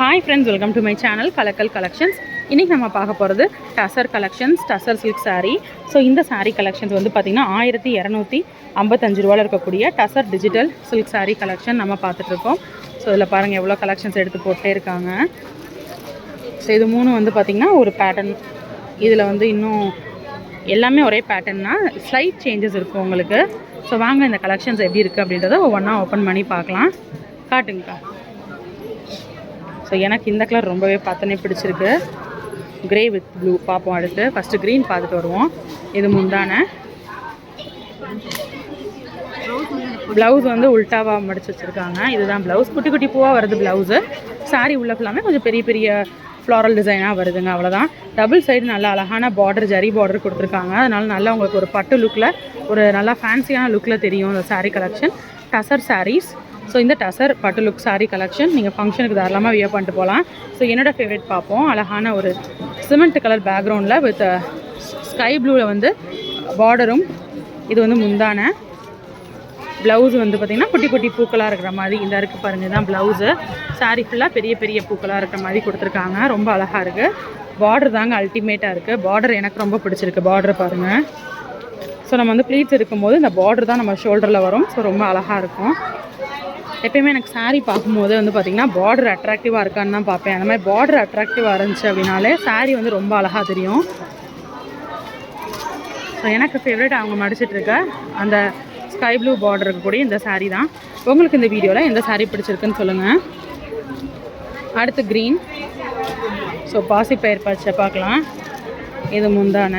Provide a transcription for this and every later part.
Hi friends welcome to my channel Kalakkal collections இன்றைக்கி நம்ம பார்க்க போகிறது tussar collections tussar silk sari so இந்த சாரீ கலெக்ஷன்ஸ் வந்து பார்த்திங்கன்னா ஆயிரத்தி இரநூத்தி ஐம்பத்தஞ்சு ரூபாயில் இருக்கக்கூடிய tussar digital silk sari collection நம்ம பார்த்துட்ருக்கோம் ஸோ இதில் பாருங்கள் எவ்வளோ கலெக்ஷன்ஸ் எடுத்து போட்டே இருக்காங்க. ஸோ இது மூணு வந்து பார்த்திங்கன்னா ஒரு பேட்டர்ன் இதில் வந்து இன்னும் எல்லாமே ஒரே பேட்டர்ன்னா ஸ்லைட் சேஞ்சஸ் இருக்கும் உங்களுக்கு. ஸோ வாங்க இந்த கலெக்ஷன்ஸ் எப்படி இருக்குது அப்படின்றத ஒவ்வொன்றா ஓப்பன் பண்ணி பார்க்கலாம். காட்டுங்கக்கா. ஸோ எனக்கு இந்த கலர் ரொம்பவே பார்த்தனே பிடிச்சிருக்கு. க்ரே வித் ப்ளூ பார்ப்போம் அடுத்து. ஃபஸ்ட்டு க்ரீன் பார்த்துட்டு வருவோம். இது முந்தான. ப்ளவுஸ் வந்து உல்ட்டாவாக மடிச்சு வச்சுருக்காங்க. இதுதான் ப்ளவுஸ் குட்டி குட்டி பூவாக வருது ப்ளவுஸு சாரி உள்ள ஃபுல்லாமே கொஞ்சம் பெரிய பெரிய ஃப்ளாரல் டிசைனாக வருதுங்க. அவ்வளோதான் டபுள் சைடு நல்ல அழகான பார்டர் ஜரி பார்டர் கொடுத்துருக்காங்க. அதனால் நல்லா உங்களுக்கு ஒரு பட்டு லுக்கில் ஒரு நல்லா ஃபேன்சியான லுக்கில் தெரியும் இந்த saree collection tussar sarees so இந்த டசர் பட்டு லுக் saree கலெக்ஷன் நீங்கள் ஃபங்க்ஷனுக்கு தாராளமாக வியர் பண்ணிட்டு போகலாம் ஸோ என்னோட ஃபேவரட் பார்ப்போம். அழகான ஒரு சிமெண்ட் கலர் பேக்ரவுண்டில் வித் ஸ்கை ப்ளூவில் வந்து பார்டரும் இது வந்து முந்தான. ப்ளவுஸ் வந்து பார்த்திங்கன்னா குட்டி குட்டி பூக்களாக இருக்கிற மாதிரி இந்த இருக்குது பாருங்கள் இதுதான் ப்ளவுஸு saree ஃபுல்லாக பெரிய பெரிய பூக்களாக இருக்கிற மாதிரி கொடுத்துருக்காங்க. ரொம்ப அழகாக இருக்குது பார்டர் தாங்க அல்டிமேட்டாக இருக்குது பார்டர் எனக்கு ரொம்ப பிடிச்சிருக்கு. பார்டர் பாருங்கள் ஸோ நம்ம வந்து ப்ளீட்ஸ் இருக்கும்போது இந்த பார்டர் தான் நம்ம ஷோல்டரில் வரும். ஸோ ரொம்ப அழகாக இருக்கும். எப்பயுமே எனக்கு சாரீ பார்க்கும்போது வந்து பார்த்திங்கன்னா பார்டர் அட்ராக்டிவாக இருக்கான்னு தான் பார்ப்பேன். அந்த மாதிரி பார்டர் அட்ராக்டிவாக இருந்துச்சு அப்படின்னாலே சாரீ வந்து ரொம்ப அழகாக தெரியும். ஸோ எனக்கு ஃபேவரட் அவங்க மடிச்சிட்டு இருக்க அந்த ஸ்கை ப்ளூ பார்டர் இருக்கக்கூடிய இந்த சாரீ தான். உங்களுக்கு இந்த வீடியோவில் எந்த சாரீ பிடிச்சிருக்குன்னு சொல்லுங்கள் அடுத்து க்ரீன் ஸோ பாசிப்பயிர் பச்சை பார்க்கலாம். இது முந்தான.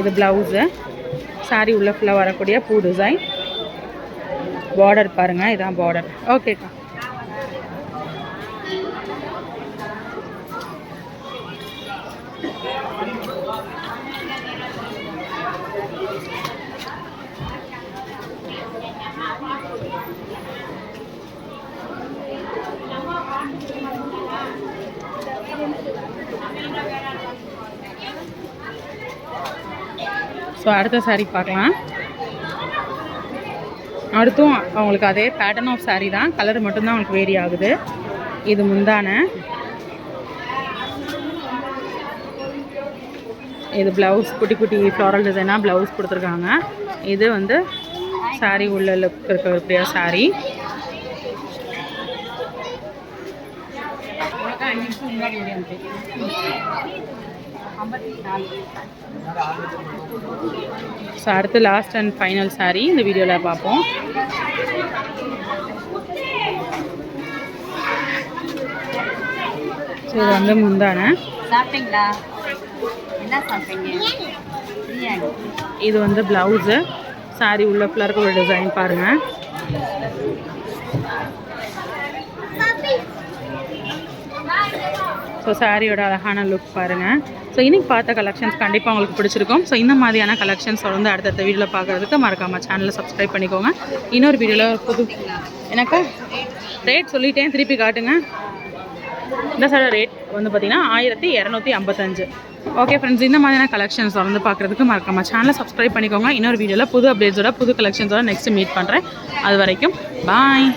இது ப்ளவுஸு saree உள்ள ஃபுல்லாக வரக்கூடிய பூ டிசைன் பார்டர் பாருங்கள் இதான் பார்டர் ஓகேக்கா ஸோ அடுத்த சாரி பார்க்கலாம். அடுத்தும் அவங்களுக்கு அதே பேட்டர்ன் ஆஃப் சாரீ தான். கலர் மட்டும்தான் அவங்களுக்கு வேரி ஆகுது. இது முந்தான. இது ப்ளவுஸ் குட்டி குட்டி ஃப்ளாரல் டிசைனாக ப்ளவுஸ் கொடுத்துருக்காங்க. இது வந்து சாரீ உள்ள லுக் இருக்கக்கூடிய சாரீ ஸோ அடுத்து லாஸ்ட் அண்ட் ஃபைனல் saree. இந்த வீடியோவில் பார்ப்போம். ஸோ இது வந்து முந்தான. சாப்பிட்டீங்களா? என்ன சாப்பிட்டீங்க? இது வந்து ப்ளவுஸு saree உள்ள ஃபுல்லாக இருக்க ஒரு டிசைன் பாருங்கள் ஸோ சாரியோட அழகான லுக் பாருங்கள் ஸோ இன்றைக்கி பார்த்த கலெக்ஷன்ஸ் கண்டிப்பாக உங்களுக்கு பிடிச்சிருக்கும். ஸோ இந்த மாதிரியான கலெக்ஷன்ஸ் தொடர்ந்து அடுத்தடுத்த வீடியோவில் பார்க்குறதுக்கு மறக்காமல் சேனலை சப்ஸ்கிரைப் பண்ணிக்கோங்க. இன்னொரு வீடியோவில் புது எனக்கா ரேட் சொல்லிட்டேன் திருப்பி காட்டுங்க. இந்த சைடு ரேட் வந்து பார்த்தீங்கன்னா ஆயிரத்தி இரநூத்தி ஐம்பத்தஞ்சு. ஓகே ஃப்ரெண்ட்ஸ் இந்த மாதிரியான கலெக்ஷன்ஸ் வந்து பார்க்குறதுக்கு மறக்காமல் சேனலை சப்ஸ்கிரைப் பண்ணிக்கோங்க. இன்னொரு வீடியோவில் புது அப்டேட்ஸோட புது கலெக்ஷன்ஸோட நெக்ஸ்ட் மீட் பண்ணுறேன் அது வரைக்கும் பாய்